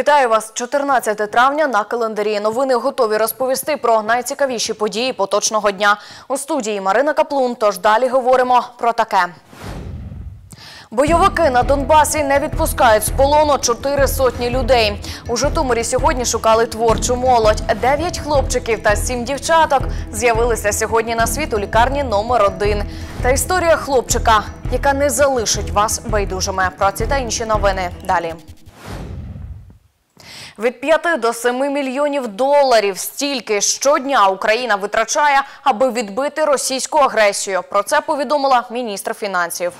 Вітаю вас 14 травня на календарі. Новини готові розповісти про найцікавіші події поточного дня. У студії Марина Каплун. Тож далі говоримо про таке. Бойовики на Донбасі не відпускають з полону чотири сотні людей. У Житомирі сьогодні шукали творчу молодь. Дев'ять хлопчиків та сім дівчаток з'явилися сьогодні на світ у лікарні номер один. Та історія хлопчика, яка не залишить вас байдужими. Про ці та інші новини далі. Від 5 до 7 мільйонів доларів стільки щодня Україна витрачає, аби відбити російську агресію. Про це повідомила міністр фінансів.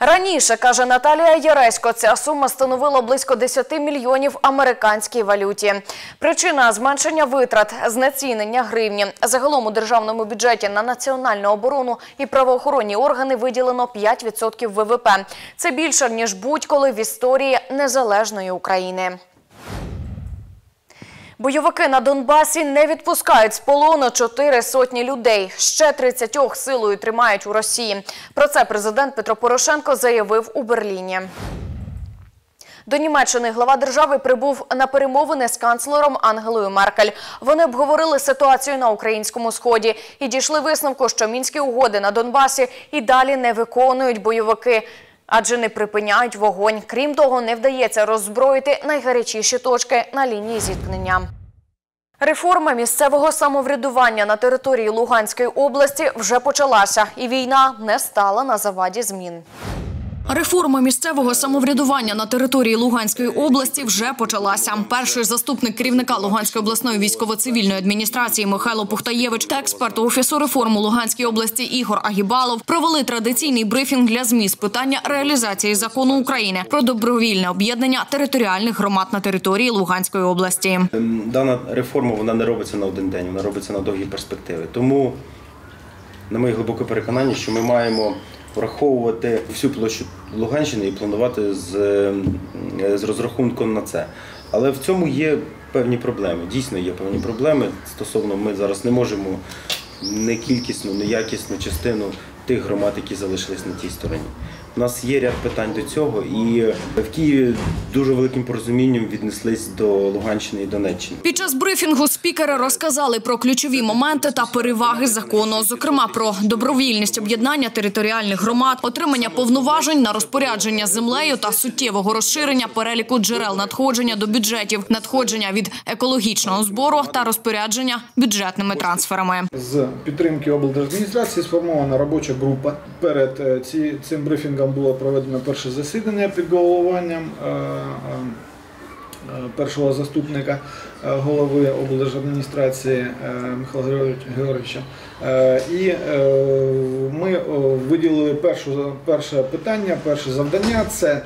Раніше, каже Наталія Яресько, ця сума становила близько 10 мільйонів американській валюті. Причина зменшення витрат – знецінення гривні. Загалом у державному бюджеті на національну оборону і правоохоронні органи виділено 5% ВВП. Це більше, ніж будь-коли в історії незалежної України. Бойовики на Донбасі не відпускають з полону чотири сотні людей. Ще 30 силою тримають у Росії. Про це президент Петро Порошенко заявив у Берліні. До Німеччини глава держави прибув на перемовини з канцлером Ангелою Меркель. Вони обговорили ситуацію на українському сході і дійшли висновку, що мінські угоди на Донбасі і далі не виконують бойовики. Адже не припиняють вогонь. Крім того, не вдається роззброїти найгарячіші точки на лінії зіткнення. Реформа місцевого самоврядування на території Луганської області вже почалася, і війна не стала на заваді змін. Реформа місцевого самоврядування на території Луганської області вже почалася. Перший заступник керівника Луганської обласної військово-цивільної адміністрації Михайло Пухтаєвич та експерт офісу реформу Луганської області Ігор Агібалов провели традиційний брифінг для ЗМІ з питання реалізації закону України про добровільне об'єднання територіальних громад на території Луганської області. Ем, Дана реформа вона не робиться на один день, вона робиться на довгі перспективи. Тому, на моє глибоке переконання, що ми маємо враховувати всю площу Луганщини і планувати з, ем, з розрахунком на це. Але в цьому є певні проблеми. Дійсно є певні проблеми. Стосовно ми зараз не можемо не кількісну, не якісну частину тих громад, які залишились на тій стороні. У нас є ряд питань до цього, і в Києві дуже великим порозумінням віднеслись до Луганщини і Донеччини. Під час брифінгу спікери розказали про ключові моменти та переваги закону, зокрема про добровільність об'єднання територіальних громад, отримання повноважень на розпорядження землею та суттєвого розширення переліку джерел надходження до бюджетів, надходження від екологічного збору та розпорядження бюджетними трансферами. З підтримки облдержадміністрації сформована робоча група. Перед е, ці, цим брифінгом було проведено перше засідання під головуванням е, е, е, першого заступника голови облдержадміністрації Михайла Георгійовича- І ми виділили першу, перше питання, перше завдання це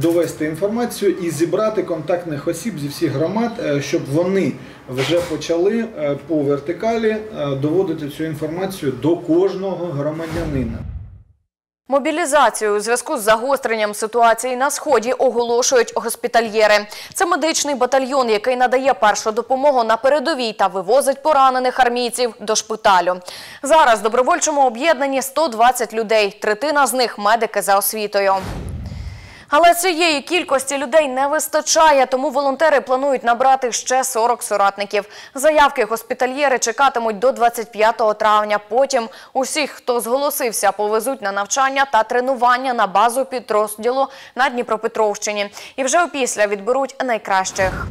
довести інформацію і зібрати контактних осіб зі всіх громад, щоб вони вже почали по вертикалі доводити цю інформацію до кожного громадянина. Мобілізацію у зв'язку з загостренням ситуації на сході оголошують госпітальєри. Це медичний батальйон, який надає першу допомогу на передовій та вивозить поранених армійців до шпиталю. Зараз в добровольчому об'єднанні 120 людей. Третина з них медики за освітою. Але цієї кількості людей не вистачає, тому волонтери планують набрати ще 40 соратників. Заявки госпітальєри чекатимуть до 25 травня. Потім усіх, хто зголосився, повезуть на навчання та тренування на базу підрозділу на Дніпропетровщині. І вже опісля відберуть найкращих.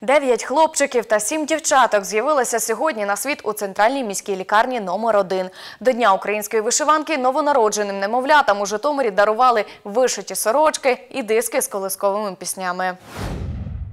Дев'ять хлопчиків та сім дівчаток з'явилися сьогодні на світ у центральній міській лікарні номер 1 До Дня української вишиванки новонародженим немовлятам у Житомирі дарували вишиті сорочки і диски з колисковими піснями.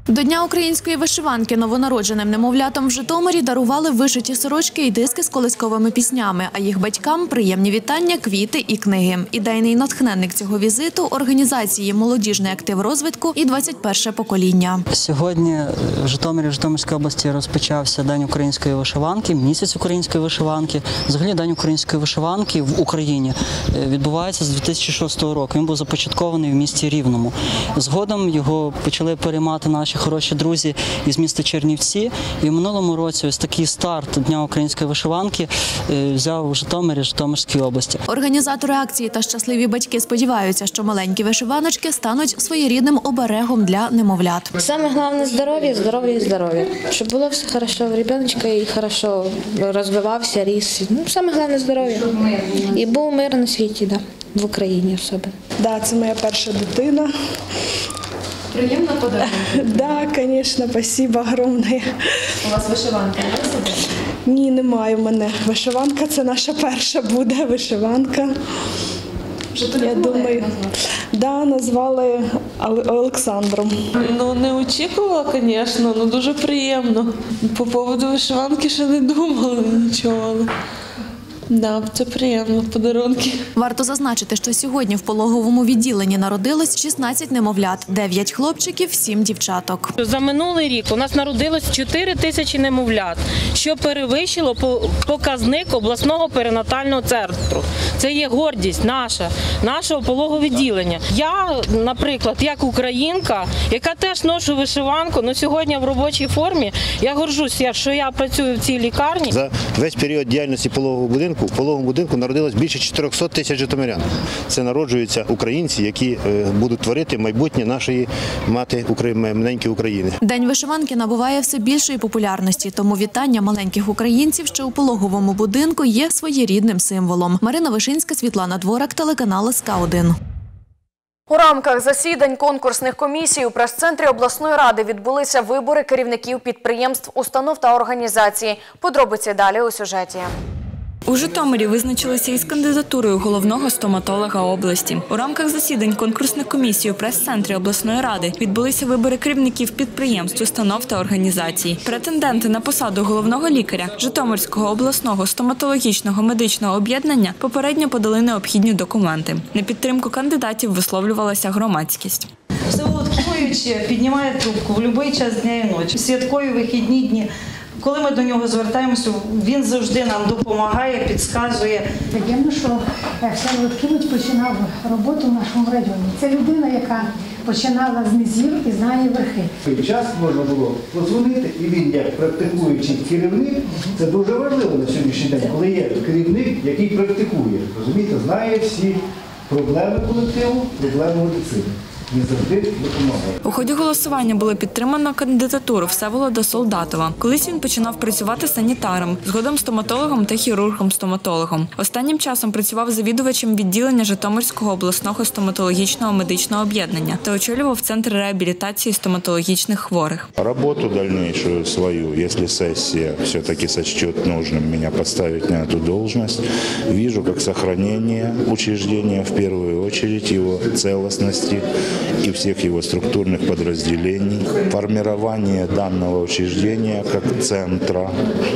До Дня української вишиванки новонародженим немовлятам в Житомирі дарували вишиті сорочки і диски з колисковими піснями, а їх батькам приємні вітання, квіти і книги. Ідейний натхненник цього візиту організації Молодіжний актив розвитку і 21 покоління. Сьогодні в Житомирі, в Житомирській області розпочався День української вишиванки, місяць української вишиванки. Взагалі День української вишиванки в Україні е, відбувається з 2006 року. Він був започаткований в місті Рівному. Згодом його почали переймати наші наші хороші друзі із міста Чернівці. І в минулому році ось такий старт Дня української вишиванки е, взяв у Житомирі, Житомирській області. Організатори акції та щасливі батьки сподіваються, що маленькі вишиваночки стануть своєрідним оберегом для немовлят. Самое главное здоровье, здоровье и здоровье. Чтобы было все хорошо у ребеночка и хорошо розвивався, ріс. Ну, саме головне здоров'я. І був мир на світі, да, в Україні особливо. Да, це моя перша дитина. Приємно подарунок? Да, звісно, спасибо огромне. У вас вишиванка є собі? Ні, немає в мене. Вишиванка це наша перша буде вишиванка. Я думаю, да, назвали Олександром. Ну, не очікувала, звісно, ну дуже приємно. По поводу вишиванки ще не думала нічого. Да, це приємно, подарунки. Варто зазначити, що сьогодні в пологовому відділенні народилось 16 немовлят, 9 хлопчиків, 7 дівчаток. За минулий рік у нас народилось 4 тисячі немовлят, що перевищило по- показник обласного перинатального центру. Це є гордість наша, нашого пологового відділення. Я, наприклад, як українка, яка теж ношу вишиванку, але сьогодні в робочій формі, я горжуся, що я працюю в цій лікарні. За весь період діяльності пологового будинку в пологовому будинку народилось більше 400 тисяч житомирян. Це народжуються українці, які е, будуть творити майбутнє нашої мати маленької України. День вишиванки набуває все більшої популярності, тому вітання маленьких українців, що у пологовому будинку є своєрідним символом. Марина Вишинська, Світлана Дворак, телеканал СК 1 У рамках засідань конкурсних комісій у прес-центрі обласної ради відбулися вибори керівників підприємств, установ та організацій. Подробиці далі у сюжеті. У Житомирі визначилися із кандидатурою головного стоматолога області. У рамках засідань конкурсних комісій у прес-центрі обласної ради відбулися вибори керівників підприємств, установ та організацій. Претенденти на посаду головного лікаря Житомирського обласного стоматологічного медичного об'єднання попередньо подали необхідні документи. На підтримку кандидатів висловлювалася громадськість. Всеволод Кимович піднімає трубку в будь-який час дня і ночі. Святкові вихідні дні. Коли ми до нього звертаємося, він завжди нам допомагає, підказує. Приємно, що Всеволод Кимович починав роботу в нашому районі. Це людина, яка починала з низів і знає верхи. Той час можна було подзвонити, і він, як практикуючий керівник, це дуже важливо на сьогоднішній день, коли є керівник, який практикує, розумієте, знає всі проблеми колективу, проблеми медицини. Не завжди допомагає. У ході голосування було підтримано кандидатуру Всеволода Солдатова. Колись він починав працювати санітаром, згодом стоматологом та хірургом-стоматологом. Останнім часом працював завідувачем відділення Житомирського обласного стоматологічного медичного об'єднання та очолював центр реабілітації стоматологічних хворих. Работу дальнейшую свою, если сессия все-таки сочтет нужным меня поставить на эту должность, вижу как сохранение учреждения, в первую очередь его целостности и всех его структурных подразделений, формирование данного учреждения как центра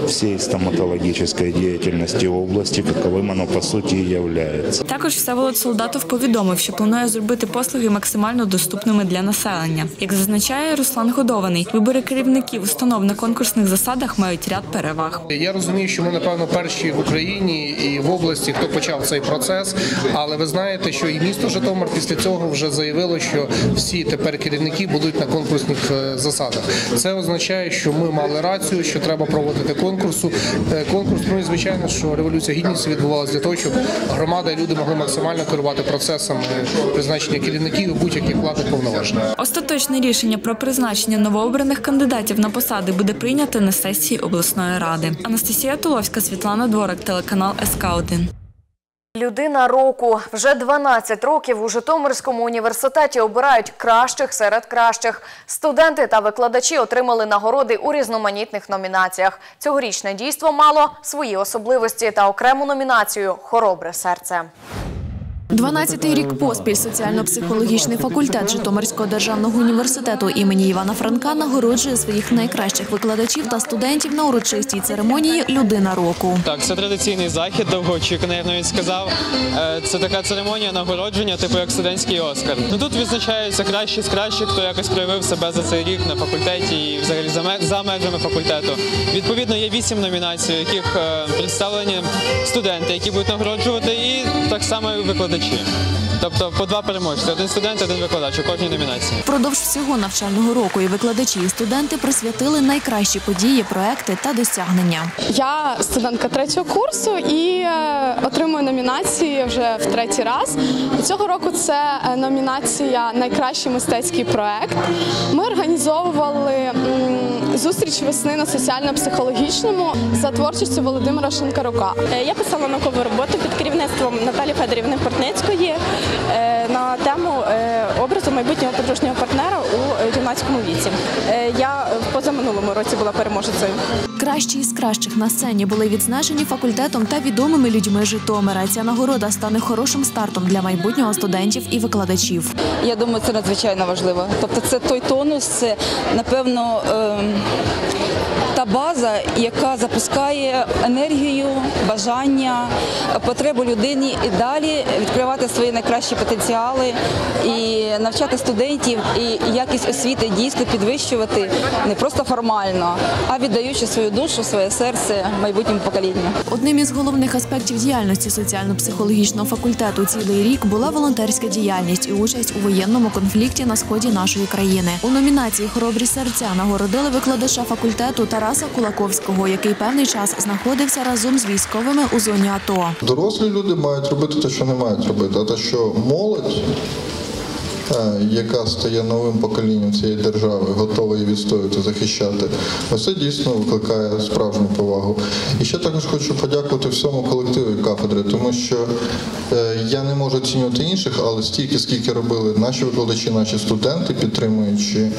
всей стоматологической деятельности области, каковым оно по сути и является. Також Всеволод Солдатов повідомив, що планує зробити послуги максимально доступними для населення. Як зазначає Руслан Годований, вибори керівників установ на конкурсних засадах мають ряд переваг. Я розумію, що ми напевно перші в Україні і в області, хто почав цей процес. Але ви знаєте, що і місто Житомир після цього вже заявило, що всі тепер керівники будуть на конкурсних е, засадах. Це означає, що ми мали рацію, що треба проводити конкурсу. Е, Конкурс, ну і звичайно, що революція гідності відбувалася для того, щоб громада і люди могли максимально керувати процесами призначення керівників і будь-яких владних повноважень. Остаточне рішення про призначення новообраних кандидатів на посади буде прийнято на сесії обласної ради. Анастасія Туловська, Світлана Дворак, телеканал СК 1 Людина року вже 12 років у Житомирському університеті обирають кращих серед кращих. Студенти та викладачі отримали нагороди у різноманітних номінаціях. Цьогорічне дійство мало свої особливості та окрему номінацію Хоробре серце. 12-й рік поспіль соціально-психологічний факультет Житомирського державного університету імені Івана Франка нагороджує своїх найкращих викладачів та студентів на урочистій церемонії Людина року. Так, це традиційний захід, довгоочікуваний, я навіть сказав. Е, Це така церемонія нагородження, типу як студентський Оскар. Ну тут відзначаються кращі з кращих, хто якось проявив себе за цей рік на факультеті і взагалі за ме- межами факультету. Відповідно, є вісім номінацій, яких е, представлені студенти, які будуть нагороджувати, і так само викладачі. Викладачі. Тобто по два переможці, один студент, один викладач у кожній номінації. Впродовж всього навчального року і викладачі, і студенти присвятили найкращі події, проекти та досягнення. Я студентка третього курсу і е, отримую номінації вже в третій раз. Цього року це е, номінація Найкращий мистецький проект. Ми організовували зустріч весни на соціально-психологічному за творчістю Володимира Шинкарука. Е, Я писала наукову роботу під керівництвом Наталі Федорівни Портницької е, на тему е, образу майбутнього подружнього партнера у е, юнацькому віці. Я в позаминулому році була переможецею. Кращі із кращих на сцені були відзначені факультетом та відомими людьми Житомира. Ця нагорода стане хорошим стартом для майбутнього студентів і викладачів. Я думаю, це надзвичайно важливо. Тобто, це той тонус, це напевно ем, та база, яка запускає енергію, бажання, потребу людині і далі відкривати свої найкращі потенціали і навчати студентів і якість освіти дійсно підвищувати не просто формально, а віддаючи свою душу, своє серце майбутньому поколінню. Одним із головних аспектів діяльності соціально-психологічного факультету цілий рік була волонтерська діяльність і участь у воєнному конфлікті на сході нашої країни. У номінації Хоробрі серця нагородили викладача факультету Тараса Кулаковського, який певний час знаходився разом з військовими у зоні АТО. Дорослі люди мають робити те, що не мають робити, а те, що молодь, е, яка стає новим поколінням цієї держави, готова її відстоювати, захищати, ось це дійсно викликає справжню повагу. І ще також хочу подякувати всьому колективу кафедри, тому що е, я не можу оцінювати інших, але стільки, скільки робили наші викладачі, наші студенти, підтримуючи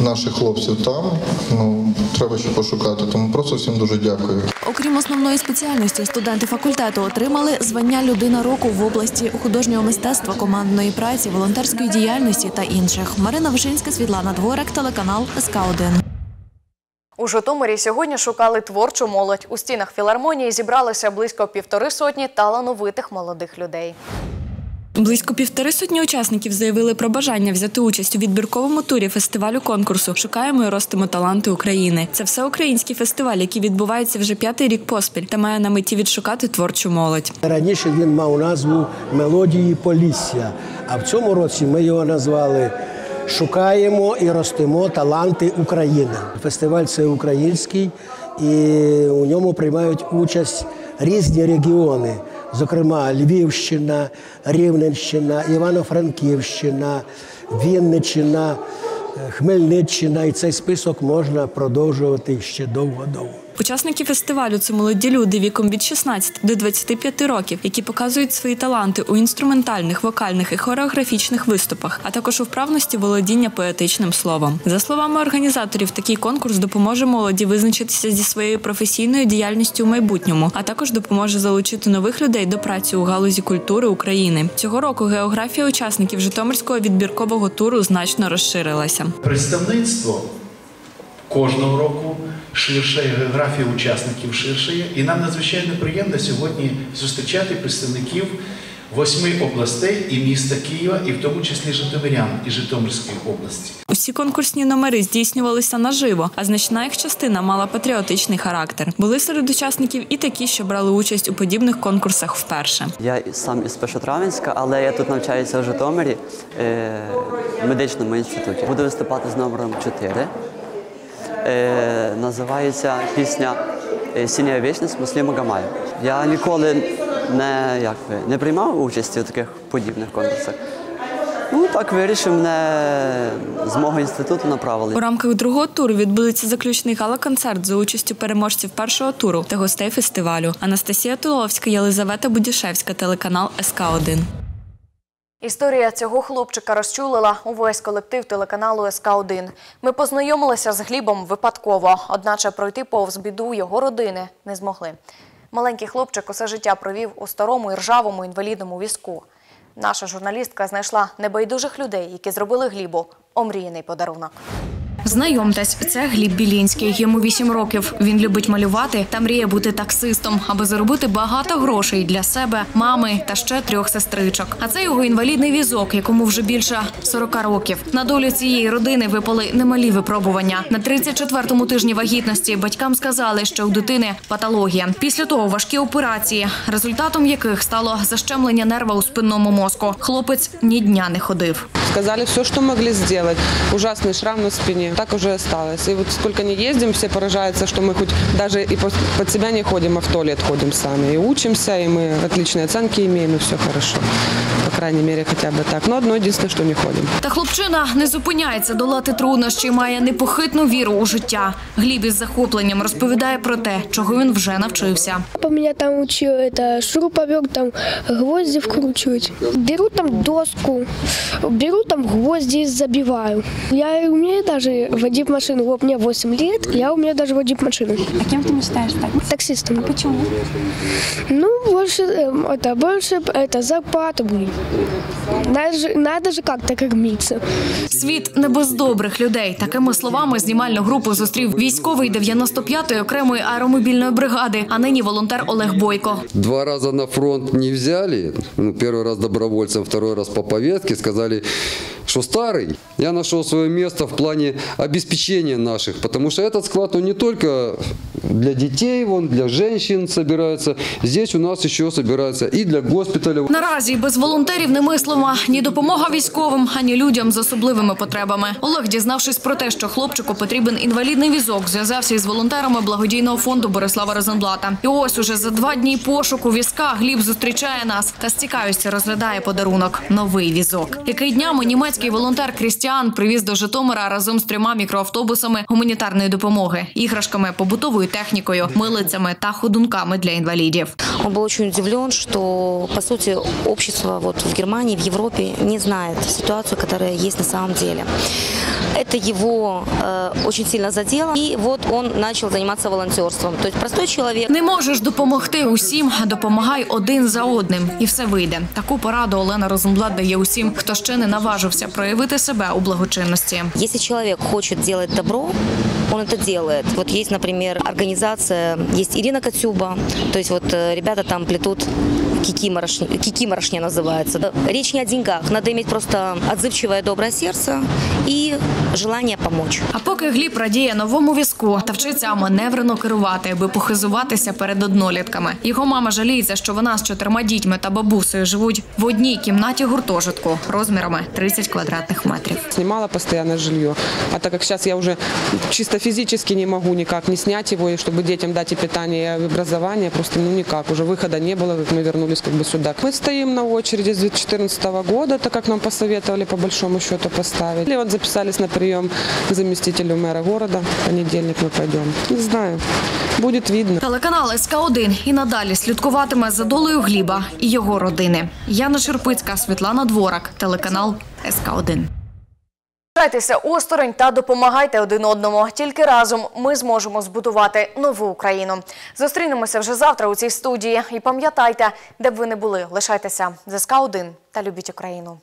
наших хлопців там, ну треба ще пошукати. Тому просто всім дуже дякую. Окрім основної спеціальності, студенти факультету отримали звання людина року в області художнього мистецтва, командної праці, волонтерської діяльності та інших. Марина Вишинська, Світлана Дворик, телеканал СК 1 У Житомирі сьогодні шукали творчу молодь. У стінах філармонії зібралося близько півтори сотні талановитих молодих людей. Близько півтори сотні учасників заявили про бажання взяти участь у відбірковому турі фестивалю конкурсу Шукаємо і ростимо таланти України. Це всеукраїнський фестиваль, який відбувається вже п'ятий рік поспіль та має на меті відшукати творчу молодь. Раніше він мав назву Мелодії Полісся, а в цьому році ми його назвали Шукаємо і ростимо таланти України. Фестиваль це український, і у ньому приймають участь різні регіони, зокрема Львівщина, Рівненщина, Івано-Франківщина, Вінниччина, Хмельниччина. І цей список можна продовжувати ще довго-довго. Учасники фестивалю це молоді люди віком від 16 до 25 років, які показують свої таланти у інструментальних, вокальних і хореографічних виступах, а також у вправності володіння поетичним словом. За словами організаторів, такий конкурс допоможе молоді визначитися зі своєю професійною діяльністю у майбутньому, а також допоможе залучити нових людей до праці у галузі культури України. Цього року географія учасників Житомирського відбіркового туру значно розширилася. Представництво кожного року ширшає, географія учасників ширшає. І нам надзвичайно приємно сьогодні зустрічати представників восьми областей і міста Києва, і в тому числі Житомирян і Житомирської області. Усі конкурсні номери здійснювалися наживо, а значна їх частина мала патріотичний характер. Були серед учасників і такі, що брали участь у подібних конкурсах вперше. Я сам із Першотравенська, але я тут навчаюся в Житомирі е, в медичному інституті. Буду виступати з номером 4. Е, називається пісня е, Сіня вічність Мусліма Гамаю. Я ніколи не, як би, не приймав участі у таких подібних конкурсах. Ну так вирішив, мене з мого інституту направили. У рамках другого туру відбудеться заключний гала-концерт за участю переможців першого туру та гостей фестивалю. Анастасія Туловська, Єлизавета Будішевська, телеканал СК 1 Історія цього хлопчика розчулила увесь колектив телеканалу СК1. Ми познайомилися з Глібом випадково, одначе пройти повз біду його родини не змогли. Маленький хлопчик усе життя провів у старому і ржавому інвалідному візку. Наша журналістка знайшла небайдужих людей, які зробили Глібу омріяний подарунок. Знайомтесь, це Гліб Білінський. Йому 8 років. Він любить малювати та мріє бути таксистом, аби заробити багато грошей для себе, мами та ще трьох сестричок. А це його інвалідний візок, якому вже більше 40 років. На долю цієї родини випали немалі випробування. На 34-му тижні вагітності батькам сказали, що у дитини патологія. Після того важкі операції, результатом яких стало защемлення нерва у спинному мозку. Хлопець ні дня не ходив. Сказали все, что могли сделать. Ужасный шрам на спине. Так уже осталось. И вот сколько не ездим, все поражаются, что мы хоть даже и под себя не ходим, а в туалет ходим сами. И учимся, и мы отличные оценки имеем, и все хорошо. По крайней мере, хотя бы так. Но одно единственное, что не ходим. Та хлопчина не зупиняється долати труднощі, має непохитну віру у життя. Гліб із захопленням розповідає про те, чого він вже навчився. Папа меня там учил, это шуруповерт, там гвозди вкручивать. Беру там доску, беру там гвозди и забиваю. Я умею даже водить машину. Вот мне 8 лет, я умею даже водить машину. А кем ты мечтаешь стать? Таксистом. А почему? Ну, больше, эм, это, больше, это, зарплата будет. Надо же, надо же как-то кормиться. Світ не без добрих людей. Такими словами знімальну групу зустрів військовий 95-ї окремої аеромобільної бригади, а нині волонтер Олег Бойко. Два раза на фронт не взяли. Ну, первый раз добровольцем, второй раз по повестке. Сказали, что старый. Я нашел свое место в плане обеспечения наших. Потому что этот склад, он не только для детей, он для женщин собирается. Здесь у нас еще собирается и для госпиталя. Наразі без волонтерів немислима ні допомога військовим, ані людям з особливими потребами. Олег, дізнавшись про те, що хлопчику потрібен інвалідний візок, зв'язався із волонтерами благодійного фонду Борислава Розенблата. І ось уже за два дні пошуку візка Гліб зустрічає нас та з цікавістю розглядає подарунок новий візок, який днями німецький волонтер Крістіан привіз до Житомира разом з трьома мікроавтобусами гуманітарної допомоги, іграшками, побутовою технікою, милицями та ходунками для інвалідів. Он был очень удивлен, что, по сути, общество вот в Германии, в Европе не знает ситуацию, которая есть на самом деле. Это его э, очень сильно задело, и вот он начал заниматься волонтерством. То есть простой человек. Не можеш допомогти усім, а допомагай один за одним, і все вийде. Таку пораду Олена Розенблат дає усім, хто ще не наважився проявити себе у благочинності. Если человек хочет делать добро, он это делает. Вот есть, например, организация, есть Ирина Катюба, то есть вот э, ребята там плетут кикиморошня, кикиморошня называется. Да, Речь не о деньгах, надо иметь просто отзывчивое доброе сердце и желание помочь. А поки Гліб радіє новому візку та вчиться маневрено керувати, аби похизуватися перед однолітками. Його мама жаліється, що вона з чотирма дітьми та бабусею живуть в одній кімнаті гуртожитку розмірами 30 квадратних метрів. Снимала постоянно жилье. А так как сейчас я уже чисто физически не могу никак не снять его, и чтобы детям дать и питание, и образование, просто ну никак. Уже выхода не было, как мы находились как бы сюда. Мы стоим на очереди с 2014 года, так как нам посоветовали по большому счету поставить. Или вот записались на прием к заместителю мэра города. В понедельник мы пойдем. Не знаю. Буде видно. Телеканал СК1 і надалі слідкуватиме за долею Гліба і його родини. Яна Шерпицька, Світлана Дворак, телеканал СК1. Залишайтеся осторонь та допомагайте один одному. Тільки разом ми зможемо збудувати нову Україну. Зустрінемося вже завтра у цій студії. І пам'ятайте, де б ви не були, лишайтеся ЗСК 1 та любіть Україну.